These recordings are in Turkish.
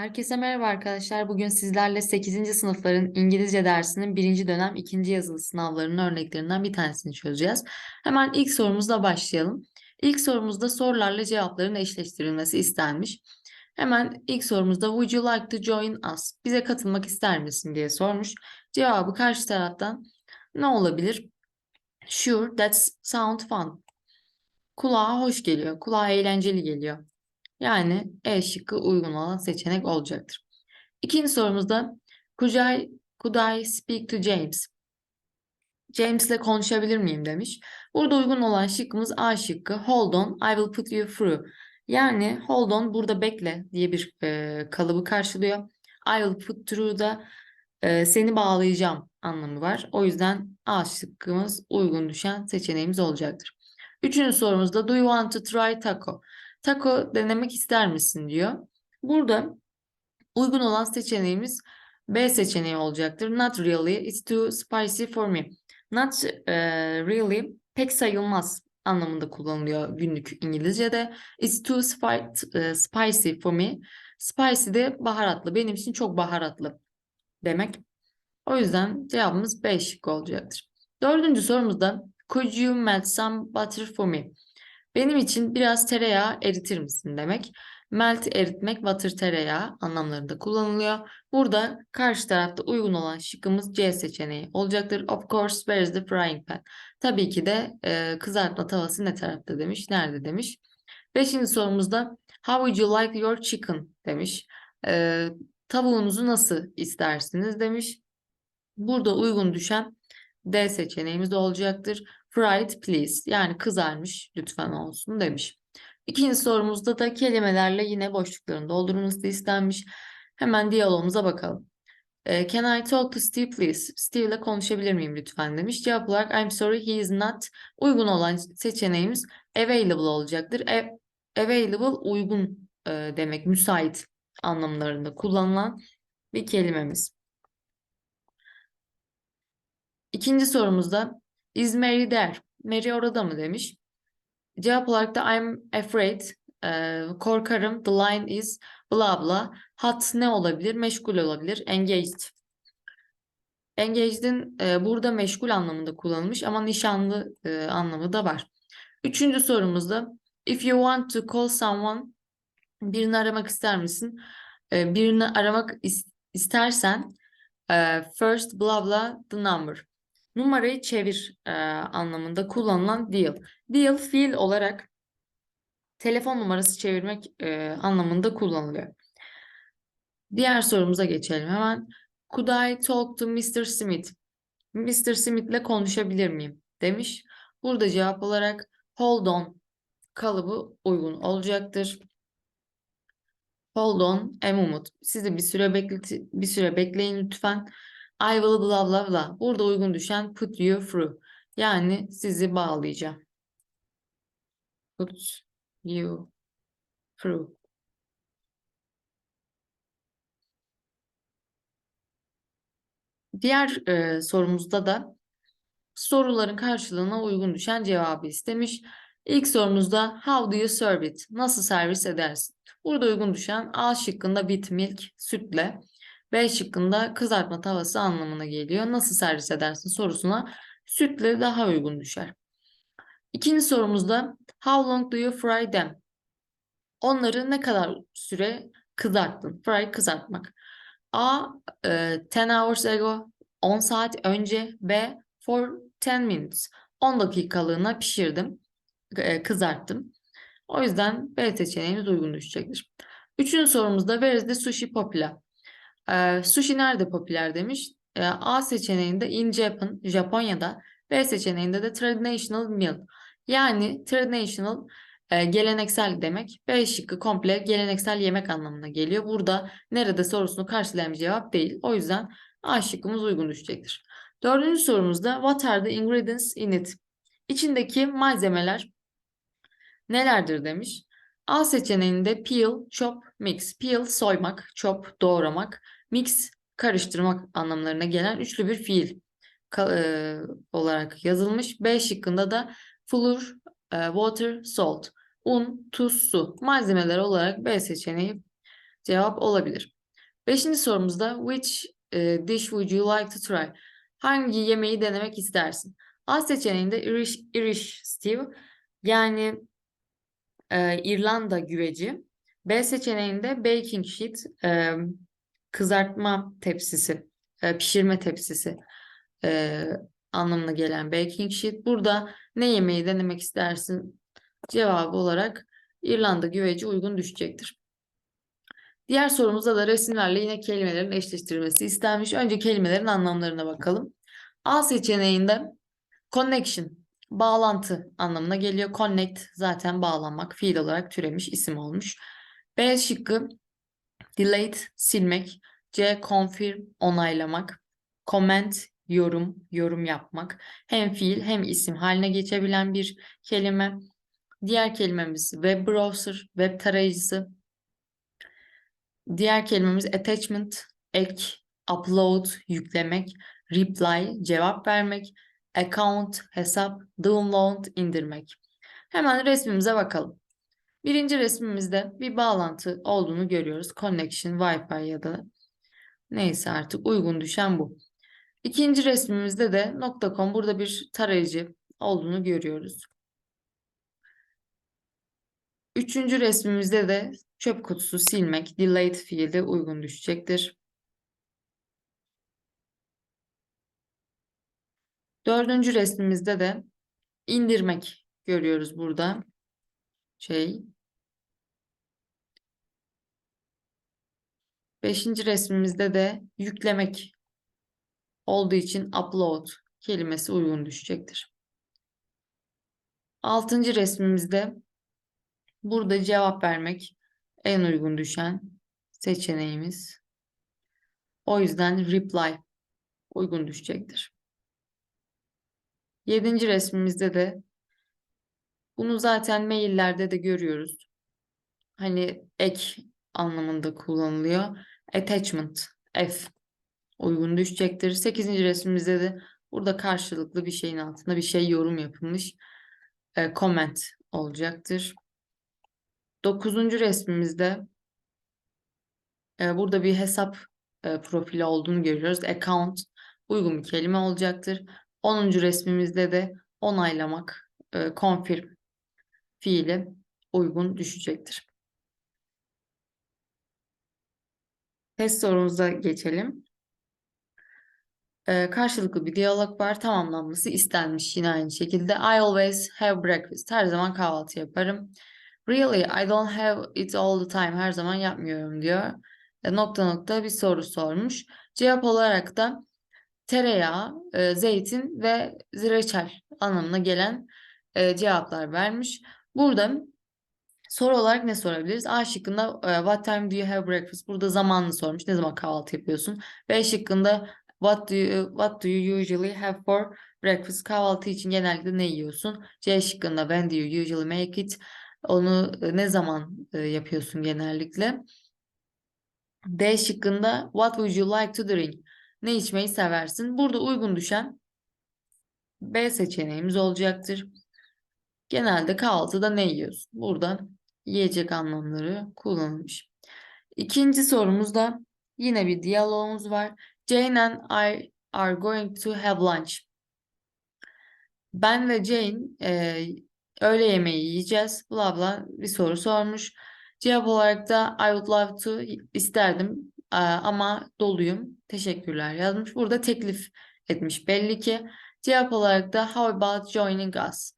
Herkese merhaba arkadaşlar. Bugün sizlerle 8. sınıfların İngilizce dersinin 1. dönem 2. yazılı sınavlarının örneklerinden bir tanesini çözeceğiz. Hemen ilk sorumuzla başlayalım. İlk sorumuzda sorularla cevapların eşleştirilmesi istenmiş. Hemen ilk sorumuzda Would you like to join us? Bize katılmak ister misin diye sormuş. Cevabı karşı taraftan ne olabilir? Sure, that sound fun. Kulağa hoş geliyor, kulağa eğlenceli geliyor. Yani E şıkkı uygun olan seçenek olacaktır. İkinci sorumuzda I, could I speak to James? James ile konuşabilir miyim demiş. Burada uygun olan şıkkımız A şıkkı. Hold on, I will put you through. Yani hold on burada bekle diye bir e, kalıbı karşılıyor. I will put through da e, seni bağlayacağım anlamı var. O yüzden A şıkkımız uygun düşen seçeneğimiz olacaktır. Üçüncü sorumuzda do you want to try taco? Taco denemek ister misin diyor. Burada uygun olan seçeneğimiz B seçeneği olacaktır. Not really, it's too spicy for me. Not e, really pek sayılmaz anlamında kullanılıyor günlük İngilizce'de. It's too spi- e, spicy for me. Spicy de baharatlı. Benim için çok baharatlı demek. O yüzden cevabımız B şıkkı olacaktır. Dördüncü sorumuzda Could you melt some butter for me? Benim için biraz tereyağı eritir misin demek. Melt eritmek, water tereyağı anlamlarında kullanılıyor. Burada karşı tarafta uygun olan şıkkımız C seçeneği olacaktır. Of course, where is the frying pan? Tabii ki de e, kızartma tavası ne tarafta demiş, nerede demiş. Beşinci sorumuzda How would you like your chicken demiş. E, tavuğunuzu nasıl istersiniz demiş. Burada uygun düşen D seçeneğimiz olacaktır. Fried please yani kızarmış lütfen olsun demiş. İkinci sorumuzda da kelimelerle yine boşlukların doldurulması istenmiş. Hemen diyalogumuza bakalım. E, Can I talk to Steve please? Steve ile konuşabilir miyim lütfen demiş. Cevap olarak I'm sorry he is not. Uygun olan seçeneğimiz available olacaktır. E, available uygun e, demek müsait anlamlarında kullanılan bir kelimemiz. İkinci sorumuzda is Mary there? Mary orada mı demiş. Cevap olarak da I'm afraid, e, korkarım, the line is bla bla. Hot ne olabilir? Meşgul olabilir. Engaged. Engaged'in e, burada meşgul anlamında kullanılmış ama nişanlı e, anlamı da var. Üçüncü sorumuzda if you want to call someone birini aramak ister misin? E, birini aramak is istersen e, first bla bla the number. Numarayı çevir e, anlamında kullanılan deal. Deal fiil olarak telefon numarası çevirmek e, anlamında kullanılıyor. Diğer sorumuza geçelim hemen. Could I talk to Mr. Smith? Mr. Smith ile konuşabilir miyim? Demiş. Burada cevap olarak hold on kalıbı uygun olacaktır. Hold on a moment. Sizi bir süre bekleti bir süre bekleyin lütfen. I will blah blah blah. Burada uygun düşen put you through. Yani sizi bağlayacağım. Put you through. Diğer e, sorumuzda da soruların karşılığına uygun düşen cevabı istemiş. İlk sorumuzda how do you serve it? Nasıl servis edersin? Burada uygun düşen A şıkkında with milk, sütle. B şıkkında kızartma tavası anlamına geliyor. Nasıl servis edersin sorusuna sütle daha uygun düşer. İkinci sorumuzda how long do you fry them? Onları ne kadar süre kızarttın? Fry kızartmak. A 10 e, hours ago 10 saat önce B for 10 minutes 10 dakikalığına pişirdim e, kızarttım. O yüzden B seçeneğimiz uygun düşecektir. Üçüncü sorumuzda where is the sushi popular? Ee, sushi nerede popüler demiş. Ee, A seçeneğinde in Japan, Japonya'da. B seçeneğinde de traditional meal. Yani traditional e, geleneksel demek. B şıkkı komple geleneksel yemek anlamına geliyor. Burada nerede sorusunu karşılayan bir cevap değil. O yüzden A şıkkımız uygun düşecektir. Dördüncü sorumuzda what are the ingredients in it? İçindeki malzemeler nelerdir demiş. A seçeneğinde peel, chop, mix. Peel soymak, chop doğramak, mix karıştırmak anlamlarına gelen üçlü bir fiil e, olarak yazılmış. B şıkkında da flour, e, water, salt. Un, tuz, su. Malzemeler olarak B seçeneği cevap olabilir. Beşinci sorumuzda which e, dish would you like to try? Hangi yemeği denemek istersin? A seçeneğinde Irish, Irish stew yani e, İrlanda güveci. B seçeneğinde baking sheet e, kızartma tepsisi, e, pişirme tepsisi e, anlamına gelen baking sheet. Burada ne yemeği denemek istersin cevabı olarak İrlanda güveci uygun düşecektir. Diğer sorumuzda da resimlerle yine kelimelerin eşleştirilmesi istenmiş. Önce kelimelerin anlamlarına bakalım. A seçeneğinde connection, bağlantı anlamına geliyor. Connect zaten bağlanmak, fiil olarak türemiş isim olmuş. B şıkkı delete, silmek. C confirm, onaylamak. Comment, yorum, yorum yapmak. Hem fiil hem isim haline geçebilen bir kelime. Diğer kelimemiz web browser, web tarayıcısı. Diğer kelimemiz attachment, ek, upload, yüklemek, reply, cevap vermek, account, hesap, download, indirmek. Hemen resmimize bakalım. Birinci resmimizde bir bağlantı olduğunu görüyoruz. Connection, Wi-Fi ya da neyse artık uygun düşen bu. İkinci resmimizde de .com burada bir tarayıcı olduğunu görüyoruz. Üçüncü resmimizde de çöp kutusu silmek, delayed fiilde uygun düşecektir. Dördüncü resmimizde de indirmek görüyoruz burada. Şey. Beşinci resmimizde de yüklemek olduğu için upload kelimesi uygun düşecektir. Altıncı resmimizde burada cevap vermek en uygun düşen seçeneğimiz. O yüzden reply uygun düşecektir. Yedinci resmimizde de bunu zaten maillerde de görüyoruz. Hani ek anlamında kullanılıyor. Attachment F uygun düşecektir. Sekizinci resmimizde de burada karşılıklı bir şeyin altında bir şey yorum yapılmış. E, comment olacaktır. Dokuzuncu resmimizde e, burada bir hesap e, profili olduğunu görüyoruz. Account uygun bir kelime olacaktır. Onuncu resmimizde de onaylamak, e, confirm fiili uygun düşecektir. Test sorumuza geçelim. Ee, karşılıklı bir diyalog var. Tamamlanması istenmiş yine aynı şekilde. I always have breakfast. Her zaman kahvaltı yaparım. Really, I don't have it all the time. Her zaman yapmıyorum diyor. E, nokta nokta bir soru sormuş. Cevap olarak da tereyağı, e, zeytin ve reçel anlamına gelen e, cevaplar vermiş. Burada soru olarak ne sorabiliriz? A şıkkında e, what time do you have breakfast? Burada zamanını sormuş. Ne zaman kahvaltı yapıyorsun? B şıkkında what do you, what do you usually have for breakfast? Kahvaltı için genellikle ne yiyorsun? C şıkkında when do you usually make it? Onu e, ne zaman e, yapıyorsun genellikle? D şıkkında what would you like to drink? Ne içmeyi seversin? Burada uygun düşen B seçeneğimiz olacaktır. Genelde kahvaltıda ne yiyorsun? Burada yiyecek anlamları kullanılmış. İkinci sorumuzda yine bir diyalogumuz var. Jane and I are going to have lunch. Ben ve Jane e, öğle yemeği yiyeceğiz. Bla bla bir soru sormuş. Cevap olarak da I would love to isterdim e, ama doluyum. Teşekkürler yazmış. Burada teklif etmiş belli ki. Cevap olarak da how about joining us?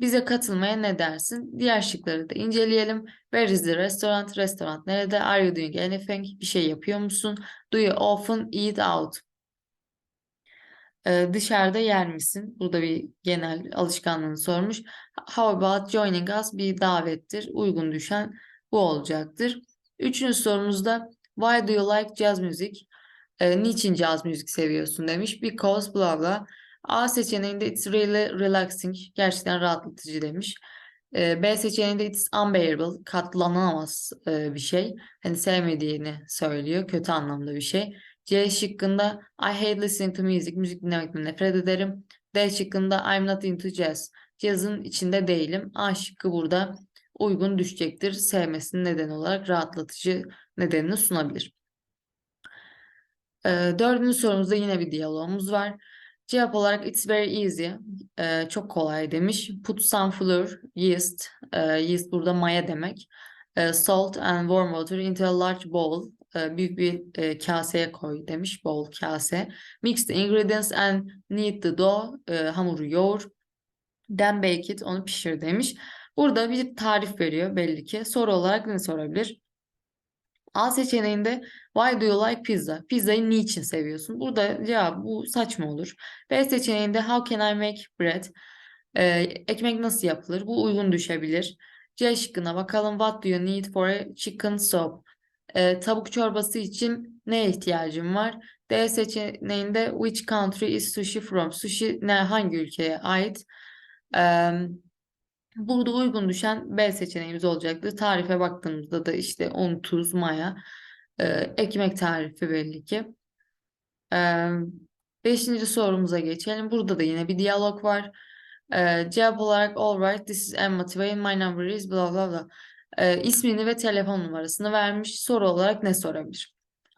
Bize katılmaya ne dersin? Diğer şıkları da inceleyelim. Where is the restaurant? Restaurant nerede? Are you doing anything? Bir şey yapıyor musun? Do you often eat out? Ee, dışarıda yer misin? Burada bir genel alışkanlığını sormuş. How about joining us? Bir davettir. Uygun düşen bu olacaktır. Üçüncü sorumuzda Why do you like jazz music? Ee, niçin caz müzik seviyorsun demiş. Because bla bla. A seçeneğinde it's really relaxing. Gerçekten rahatlatıcı demiş. Ee, B seçeneğinde it's unbearable. Katlanamaz e, bir şey. Hani sevmediğini söylüyor. Kötü anlamda bir şey. C şıkkında I hate listening to music. Müzik dinlemekten nefret ederim. D şıkkında I'm not into jazz. Jazz'ın içinde değilim. A şıkkı burada uygun düşecektir. Sevmesinin nedeni olarak rahatlatıcı nedenini sunabilir. Ee, dördüncü sorumuzda yine bir diyalogumuz var. Cevap olarak it's very easy. Ee, çok kolay demiş. Put some flour, yeast. Ee, yeast burada maya demek. Ee, salt and warm water into a large bowl. Ee, büyük bir e, kaseye koy demiş. Bowl kase. Mix the ingredients and knead the dough. Ee, hamuru yoğur. Then bake it. Onu pişir demiş. Burada bir tarif veriyor belli ki. Soru olarak ne sorabilir? A seçeneğinde Why do you like pizza? Pizzayı niçin seviyorsun? Burada cevap bu saçma olur. B seçeneğinde How can I make bread? Ee, ekmek nasıl yapılır? Bu uygun düşebilir. C şıkkına bakalım. What do you need for a chicken soup? Ee, tavuk çorbası için neye ihtiyacım var? D seçeneğinde Which country is sushi from? Sushi ne hangi ülkeye ait? Ee, Burada uygun düşen B seçeneğimiz olacaktır. Tarife baktığımızda da işte un, tuz, maya, e, ekmek tarifi belli ki. E, beşinci sorumuza geçelim. Burada da yine bir diyalog var. E, cevap olarak all right, this is Emma Twain, my number is bla bla bla. E, ismini ve telefon numarasını vermiş. Soru olarak ne sorabilir?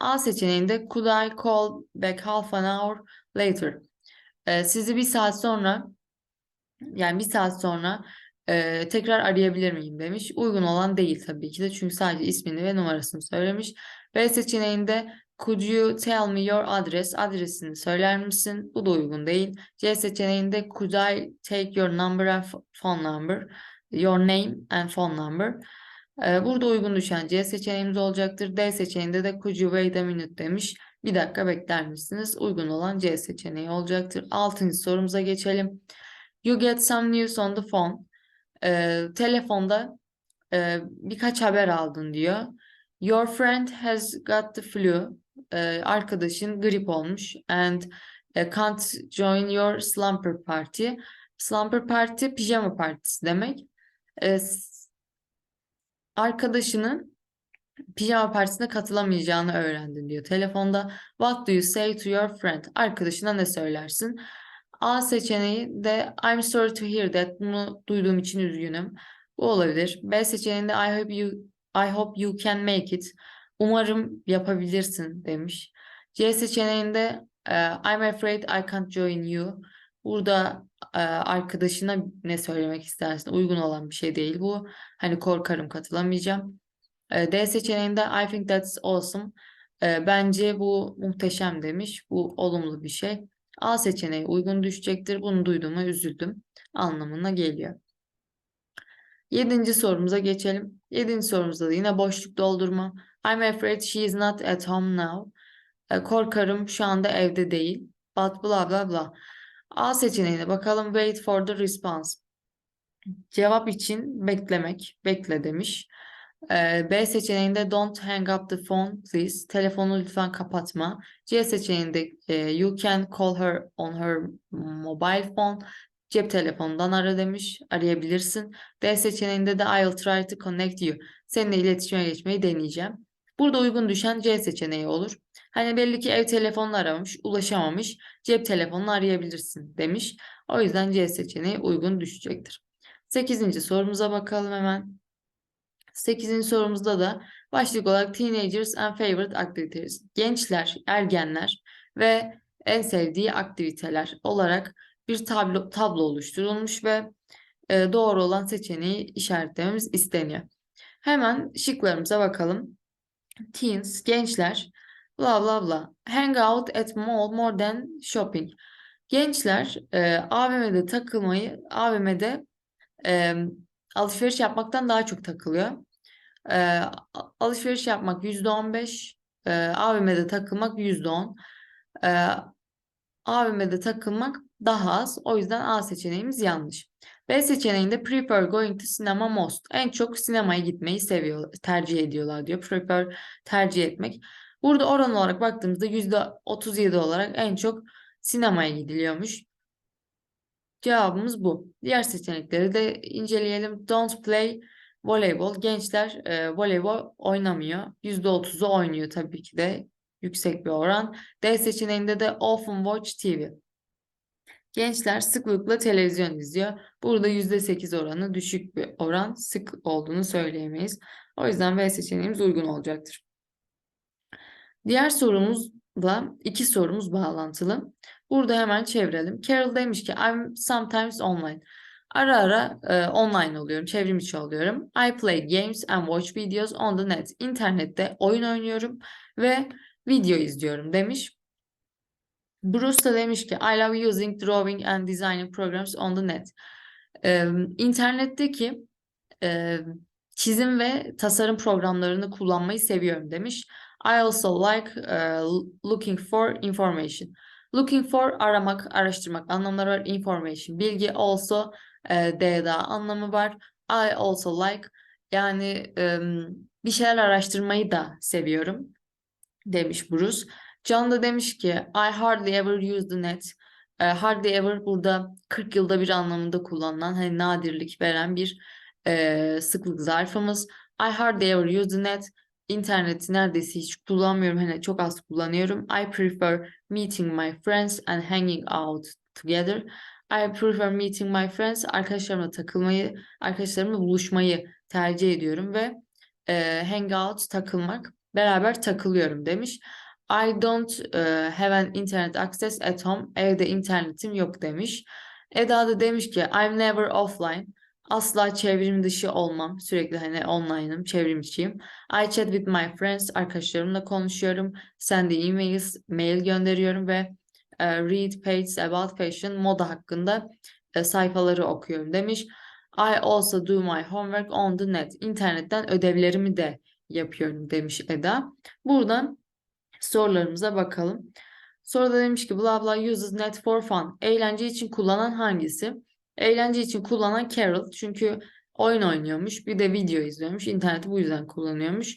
A seçeneğinde could I call back half an hour later? E, sizi bir saat sonra yani bir saat sonra ee, tekrar arayabilir miyim demiş. Uygun olan değil tabii ki de çünkü sadece ismini ve numarasını söylemiş. B seçeneğinde Could you tell me your address? Adresini söyler misin? Bu da uygun değil. C seçeneğinde Could I take your number and phone number? Your name and phone number. Ee, burada uygun düşen C seçeneğimiz olacaktır. D seçeneğinde de Could you wait a minute demiş. Bir dakika bekler misiniz? Uygun olan C seçeneği olacaktır. Altıncı sorumuza geçelim. You get some news on the phone. Ee, telefonda e, birkaç haber aldın diyor. Your friend has got the flu. Ee, arkadaşın grip olmuş and e, can't join your slumber party. Slumber party pijama partisi demek. Ee, arkadaşının pijama partisine katılamayacağını öğrendin diyor telefonda. What do you say to your friend? Arkadaşına ne söylersin? A seçeneği de I'm sorry to hear that. Bunu duyduğum için üzgünüm. Bu olabilir. B seçeneğinde I hope you I hope you can make it. Umarım yapabilirsin demiş. C seçeneğinde e, I'm afraid I can't join you. Burada e, arkadaşına ne söylemek istersin? Uygun olan bir şey değil bu. Hani korkarım katılamayacağım. E, D seçeneğinde I think that's awesome. Bence bu muhteşem demiş. Bu olumlu bir şey. A seçeneği uygun düşecektir. Bunu duyduğuma üzüldüm anlamına geliyor. Yedinci sorumuza geçelim. Yedinci sorumuzda da yine boşluk doldurma. I'm afraid she is not at home now. E, korkarım şu anda evde değil. But bla bla bla. A seçeneğine bakalım. Wait for the response. Cevap için beklemek. Bekle demiş. Ee, B seçeneğinde don't hang up the phone please. Telefonu lütfen kapatma. C seçeneğinde e, you can call her on her mobile phone. Cep telefonundan ara demiş. Arayabilirsin. D seçeneğinde de I'll try to connect you. Seninle iletişime geçmeyi deneyeceğim. Burada uygun düşen C seçeneği olur. Hani belli ki ev telefonunu aramış, ulaşamamış. Cep telefonunu arayabilirsin demiş. O yüzden C seçeneği uygun düşecektir. Sekizinci sorumuza bakalım hemen. 8. sorumuzda da başlık olarak Teenagers and Favorite Activities. Gençler, ergenler ve en sevdiği aktiviteler olarak bir tablo, tablo oluşturulmuş ve e, doğru olan seçeneği işaretlememiz isteniyor. Hemen şıklarımıza bakalım. Teens, gençler, bla bla bla. Hang out at mall more than shopping. Gençler e, AVM'de takılmayı, AVM'de e, alışveriş yapmaktan daha çok takılıyor. E, alışveriş yapmak %15, e, AVM'de takılmak %10. E, AVM'de takılmak daha az. O yüzden A seçeneğimiz yanlış. B seçeneğinde prefer going to cinema most. En çok sinemaya gitmeyi seviyor, tercih ediyorlar diyor. Prefer tercih etmek. Burada oran olarak baktığımızda %37 olarak en çok sinemaya gidiliyormuş. Cevabımız bu. Diğer seçenekleri de inceleyelim. Don't play voleybol. Gençler e, voleybol oynamıyor. %30'u oynuyor tabii ki de. Yüksek bir oran. D seçeneğinde de often watch TV. Gençler sıklıkla televizyon izliyor. Burada %8 oranı düşük bir oran sık olduğunu söyleyemeyiz. O yüzden B seçeneğimiz uygun olacaktır. Diğer sorumuzla iki sorumuz bağlantılı. Burada hemen çevirelim. Carol demiş ki I'm sometimes online. Ara ara e, online oluyorum, çevrim içi oluyorum. I play games and watch videos on the net. İnternette oyun oynuyorum ve video izliyorum demiş. Bruce da demiş ki I love using drawing and designing programs on the net. Ee, internetteki e, çizim ve tasarım programlarını kullanmayı seviyorum demiş. I also like uh, looking for information. Looking for aramak, araştırmak anlamları var. Information, bilgi. Also e, D'da anlamı var. I also like yani e, bir şeyler araştırmayı da seviyorum demiş Bruce. Can da demiş ki I hardly ever use the net. E, hardly ever burada 40 yılda bir anlamında kullanılan hani nadirlik veren bir e, sıklık zarfımız. I hardly ever use the net. İnterneti neredeyse hiç kullanmıyorum. Hani çok az kullanıyorum. I prefer meeting my friends and hanging out together. I prefer meeting my friends. Arkadaşlarımla takılmayı, arkadaşlarımla buluşmayı tercih ediyorum ve e, hang out takılmak. Beraber takılıyorum demiş. I don't uh, have an internet access at home. Evde internetim yok demiş. Eda da demiş ki I'm never offline. Asla çevrim dışı olmam. Sürekli hani online'ım, çevrim içiyim. I chat with my friends. Arkadaşlarımla konuşuyorum. Send emails, mail gönderiyorum ve read pages about fashion, moda hakkında uh, sayfaları okuyorum demiş. I also do my homework on the net. İnternetten ödevlerimi de yapıyorum demiş Eda. Buradan sorularımıza bakalım. Soruda demiş ki blah blah uses net for fun. Eğlence için kullanan hangisi? Eğlence için kullanan Carol. Çünkü oyun oynuyormuş. Bir de video izliyormuş. İnterneti bu yüzden kullanıyormuş.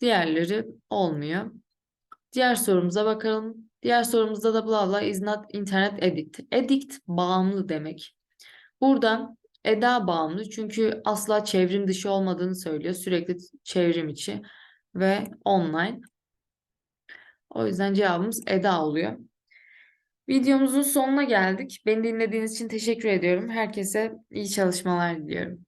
Diğerleri olmuyor. Diğer sorumuza bakalım. Diğer sorumuzda da blah blah is not internet addict. Addict bağımlı demek. Burada Eda bağımlı çünkü asla çevrim dışı olmadığını söylüyor. Sürekli çevrim içi ve online. O yüzden cevabımız Eda oluyor. Videomuzun sonuna geldik. Beni dinlediğiniz için teşekkür ediyorum. Herkese iyi çalışmalar diliyorum.